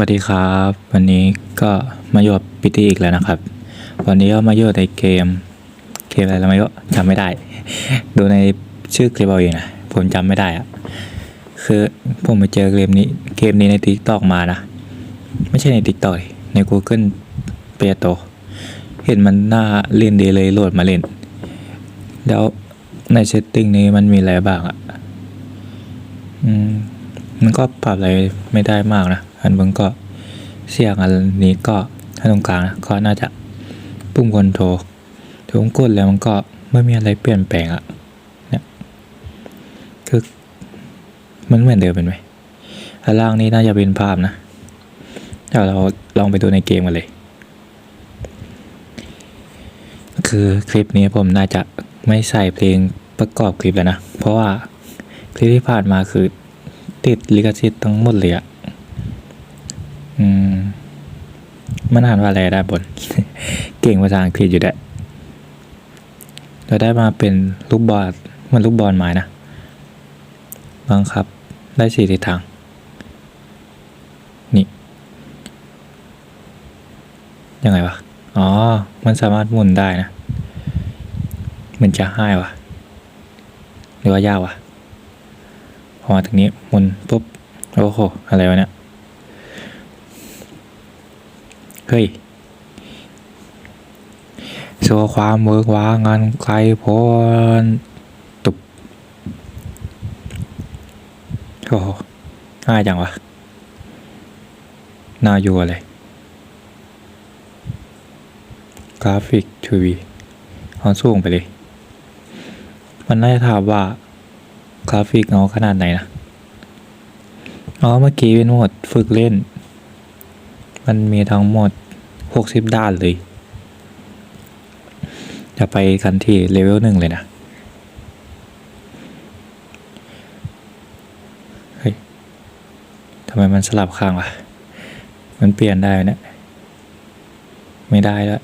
วัสดีครับ วันนี้ก็มาอยู่กับพิธีอีกแล้วนะครับ วันนี้ก็มาอยู่ในเกมเกมอะไรแล้วไม่รู้จำไม่ได้ ดูในชื่อคลิปเอาเองนะผมจำไม่ได้อะคือผมไปเจอเกมนี้เกมนี้ในทิกตอกมานะ ไม่ใช่ในทิกตอกใน Google เปียโตเห็นมันน่าเล่นดีเลยโหลดมาเล่น แล้วในเซตติ้งนี้มันมีอะไรบ้างอะอืมมันก็ปรับอะไรไม่ได้มากนะ อันบนก็เสี่ยงอันนี้ก็อันตรงกลางนะก็น่าจะปุ่มคอนโทรลถึงกดแล้วมันก็ไม่มีอะไรเปลี่ยนแปลงอะเนี่ยคือมันเหมือนเดิมเป็นไหมอันล่างนี้น่าจะเป็นภาพนะเดี๋ยวเราลองไปดูในเกมกันเลย คือคลิปนี้ผมน่าจะไม่ใส่เพลงประกอบคลิปแล้วนะ เพราะว่าคลิปที่ผ่านมาคือติดลิขสิทธิ์ทั้งหมดเลยอะ อืมมันอ่านว่าอะไรได้บน เก่งภาษาอังกฤษอยู่ได้เราได้มาเป็นลูกบอลมันลูกบอลไม้นะบังคับ ได้สี่ทิศทาง นี่ ยังไงวะ อ๋อ มันสามารถหมุนได้นะ มันจะให้วะหรือว่ายากวะพอมาถึงนี้หมุนปุ๊บ โอ้โห อะไรวะเนี่ย เฮ้ยโชว์ความเวิร์กว้างานไกลพ้นตุบโอ้โหง่ายจังวะ น่าอยู่อะไรกราฟิกทูวีเอาสูงไปเลย มันน่าจะถามว่ากราฟิกเอาขนาดไหนนะ อ๋อ เมื่อกี้เป็นโหมดฝึกเล่น มันมีทั้งหมด 60 ด้านเลย จะไปกันที่เลเวลหนึ่งเลยนะ เฮ้ยทำไมมันสลับข้างวะ มันเปลี่ยนได้เนี่ยไม่ได้แล้ว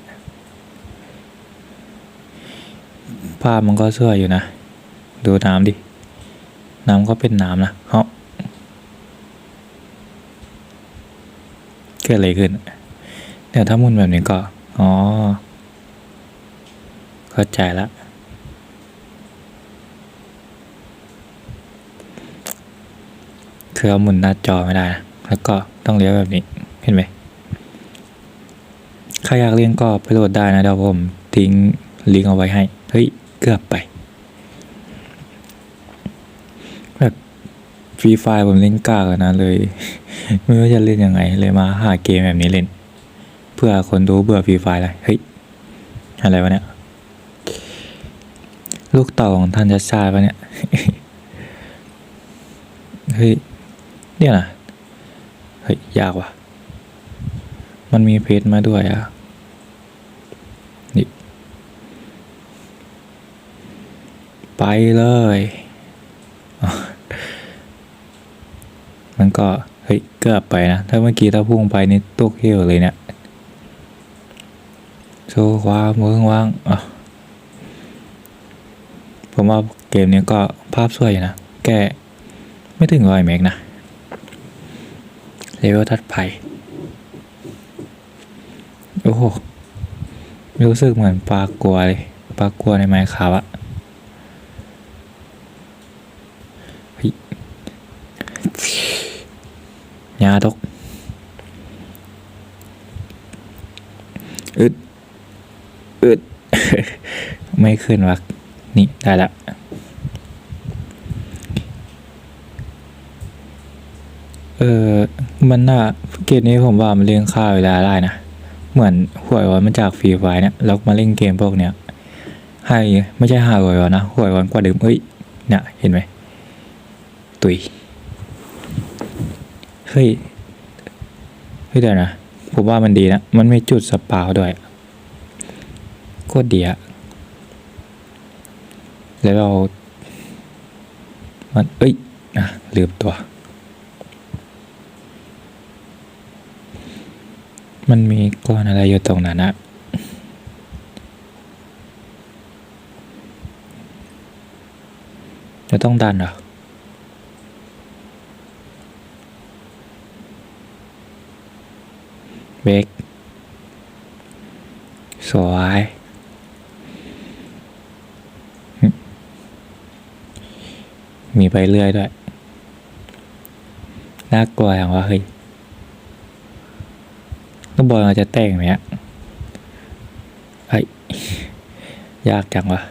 ภาพมันก็สวยอยู่นะ ดูน้ำดิ น้ำก็เป็นน้ำนะเฮ้า เกิดอะไรขึ้นเดี๋ยวถ้ามุนแบบนี้ก็ อ๋อ เข้าใจละคือเอาหมุนหน้าจอไม่ได้นะแล้วก็ต้องเลี้ยวแบบนี้ เห็นไหมใครอยากเรียนก็ไปโหลดได้นะเดี๋ยวผมทิ้งลิงก์เอาไว้ให้ เฮ้ย เกือบไป แบบฟรีไฟล์ผมเล่นกากนะเลย ไม่รู้จะเล่นยังไงเลยมาหาเกมแบบนี้เล่น เพื่อคนดูเบื่อฟรีไฟล์เลยเฮ้ยอะไรวะเนี่ยลูกเต่าของท่านจะชาปะเนี่ยเฮ้ยเนี่ยนะเฮ้ยยากว่ะ มันมีเพจมาด้วยอะนี่ไปเลย มันก็ เฮ้ยเกือบไปนะ ถ้าเมื่อกี้ถ้าพุ่งไปนี่ตกเหวเลยเนี่ยโชว์ความเมืองว่างอะผมว่าเกมนี้ก็ภาพสวยนะ แกไม่ถึงร้อยเมกนะเลเวลทัดไปโอ้โหรู้สึกเหมือนปลากลัวเลยปลากลัวในไม้ขาวอะเฮ้ย ยาตกอึดอึดไม่ขึ้นวะนี่ ได้ละเออมันน่าเกมนี้ผมว่ามันเลี้ยงค่าเวลาได้นะ เหมือนหวยวันมาจากฟรีไฟเนี่ยแล้วมาเล่นเกมพวกเนี้ยให้ไม่ใช่หาหวยวันนะหวยวันกว่าเดิมเอ้ยเนี่ยเห็นไหมตุย เฮ้ย เฮ้ยเดี๋ยวนะ ผมว่ามันดีนะ มันไม่จุดสปาวด้วย โคตรดีอะแล้วเรา มัน เอ้ยอะลืมตัว มันมีก้อนอะไรอยู่ตรงนั้นอะจะต้องดันเหรอ เบกสวยมีไปเรื่อยด้วย น่ากลัวอย่างว่าเฮ้ยต้องบอลเราจะแต่งไหมอะเฮ้ย ยากจังวะ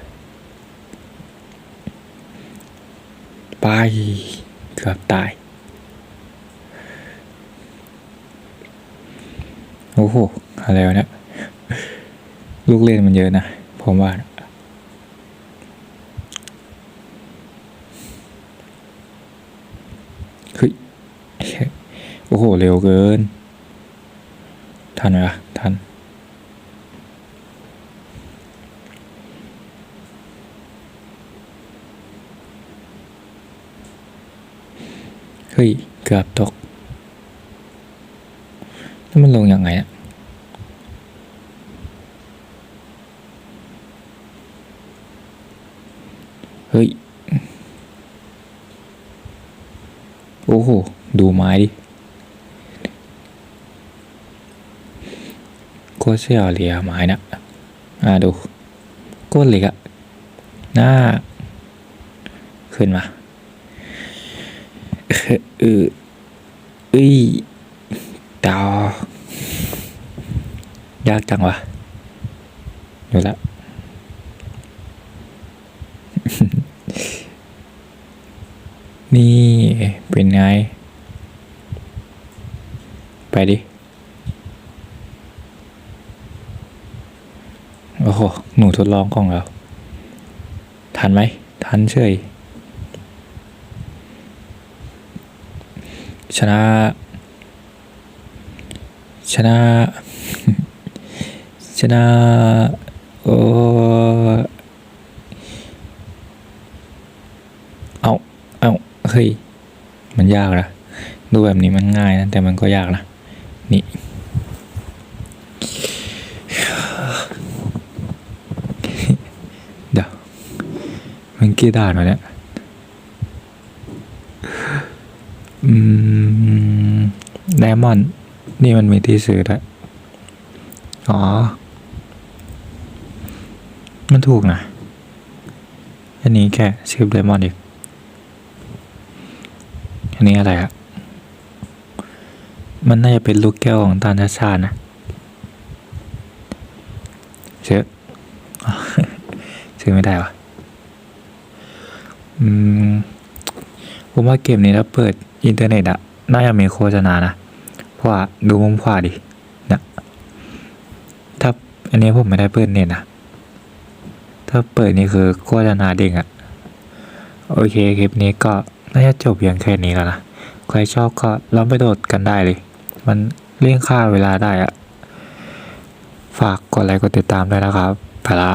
ไป เกือบตาย โอ้โห อะไรวะเนี่ย ลูกเล่นมันเยอะนะ ผมว่า เฮ้ย โอ้โห เร็วเกิน ทันไหมวะทันเฮ้ยเกือบตก แล้วมันลงยังไงอะเฮ้ย โอ้โห ดูไม้ดิโคตรเสียวเลยอะไม้นะอ่าดูโก้นเหล็กอะหน้า ขึ้นมาเออเอ้ย ดาวยากจังวะอยู่และนี่เป็นไง ไปดิ โอ้โห หนูทดลองของเรา ทันไหม ทันเฉยชนะ ชนะ ชนะโอ้เอาเอาเฮ้ย มันยากนะดูแบบนี้มันง่ายนะ แต่มันก็ยากนะ นี่เดี๋ยวมันกี่ด่านวะเนี่ยอืมไดมอนด์ นี่มันมีที่ซื้อด้วยอ๋อ มันถูกนะ อันนี้แค่ชื่อไดมอนอีก อันนี้อะไรอะมันน่าจะเป็นลูกแก้วของตาลชาตินะซื้อซื้อไม่ได้วะอืม ผมว่าเกมนี้ถ้าเปิดอินเทอร์เน็ตอะน่าจะมีโฆษณานะ เพราะว่าดูมุมขวาดินะถ้าอันนี้ผมไม่ได้เปิดเน็ตนะ ถ้าเปิดนี่คือโฆษณาเด้งอะโอเคคลิปนี้ก็น่าจะจบเพียงแค่นี้แล้วนะ ใครชอบก็ลองไปโดดกันได้เลย มันเลี่ยงค่าเวลาได้อะฝากกดไลค์กดติดตามด้วยนะครับไปละ